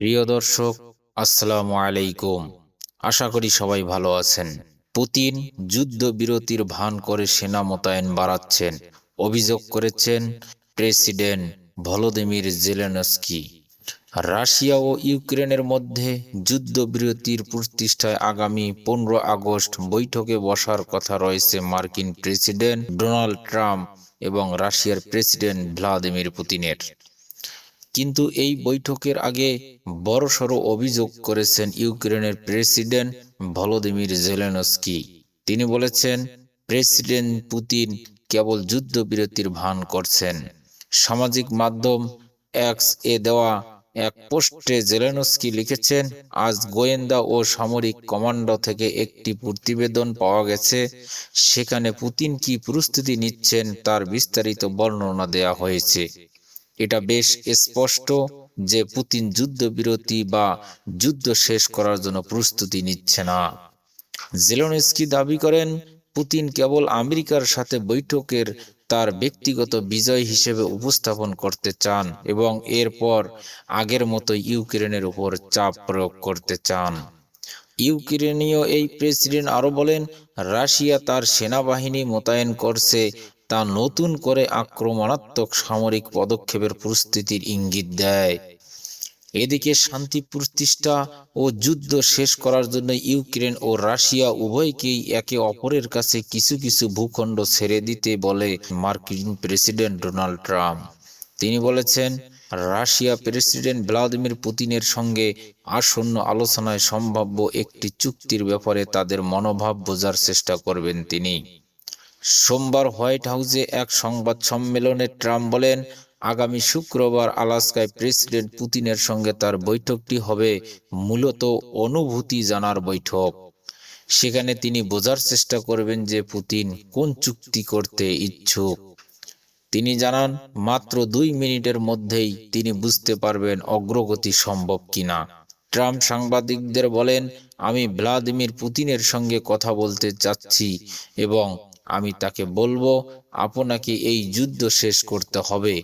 প্রিয় দর্শক, আসসালামু আলাইকুম। আশা করি সবাই ভালো আছেন। পুতিন যুদ্ধবিরতির ভান করে সেনা মোতায়েন বাড়াচ্ছেন। অভিযোগ করেছেন প্রেসিডেন্ট ভলোদিমির জেলেনস্কি। রাশিয়া ও ইউক্রেনের মধ্যে যুদ্ধবিরতির প্রতিষ্ঠায় আগামী পনেরো আগস্ট বৈঠকে বসার কথা রয়েছে মার্কিন প্রেসিডেন্ট ডোনাল্ড ট্রাম্প এবং রাশিয়ার প্রেসিডেন্ট ভ্লাদিমির পুতিনের। কিন্তু এই বৈঠকের আগে বড়সড় অভিযোগ করেছেন ইউক্রেনের প্রেসিডেন্ট ভলোদিমির জেলেনস্কি। তিনি বলেছেন, প্রেসিডেন্ট পুতিন কেবল যুদ্ধবিরতির ভান করছেন। সামাজিক মাধ্যম এক্স এ দেওয়া এক পোস্টে জেলেনস্কি লিখেছেন, আজ গোয়েন্দা ও সামরিক কমান্ডো থেকে একটি প্রতিবেদন পাওয়া গেছে। সেখানে পুতিন কি প্রস্তুতি নিচ্ছেন তার বিস্তারিত বর্ণনা দেওয়া হয়েছে। এটা বেশ স্পষ্ট যে পুতিন যুদ্ধবিরতি বা যুদ্ধ শেষ করার জন্য প্রস্তুতি নিচ্ছে না। জেলোনস্কি দাবি করেন, পুতিন কেবল আমেরিকার সাথে বৈঠকের তার ব্যক্তিগত বিজয় হিসেবে উপস্থাপন করতে চান এবং এরপর আগের মতো ইউক্রেনের উপর চাপ প্রয়োগ করতে চান। ইউক্রেনীয় এই প্রেসিডেন্ট আরও বলেন, রাশিয়া তার সেনাবাহিনী মোতায়েন করছে তা নতুন করে আক্রমণাত্মক সামরিক পদক্ষেপের প্রস্তুতির ইঙ্গিত দেয়। এদিকে শান্তি প্রতিষ্ঠা ও যুদ্ধ শেষ করার জন্য ইউক্রেন ও রাশিয়া উভয়কেই একে অপরের কাছে কিছু কিছু ভূখণ্ড ছেড়ে দিতে বলে মার্কিন প্রেসিডেন্ট ডোনাল্ড ট্রাম্প। তিনি বলেছেন, রাশিয়া প্রেসিডেন্ট ভ্লাদিমির পুতিনের সঙ্গে আসন্ন আলোচনায় সম্ভাব্য একটি চুক্তির ব্যাপারে তাদের মনোভাব বোঝার চেষ্টা করবেন তিনি। সোমবার হোয়াইট হাউসে এক সংবাদ সম্মেলনে ট্রাম্প বলেন, আগামী শুক্রবার আলাস্কায় প্রেসিডেন্ট পুতিনের সঙ্গে তার বৈঠকটি হবে মূলত অনুভূতি জানার বৈঠক। সেখানে তিনি বোঝার চেষ্টা করবেন যে পুতিন কোন চুক্তি করতে ইচ্ছুক। তিনি জানান, মাত্র দুই মিনিটের মধ্যেই তিনি বুঝতে পারবেন অগ্রগতি সম্ভব কিনা। ট্রাম্প সাংবাদিকদের বলেন, আমি ভ্লাদিমির পুতিনের সঙ্গে কথা বলতে চাচ্ছি এবং আমি তাকে বলব আপনাকে এই যুদ্ধ শেষ করতে হবে।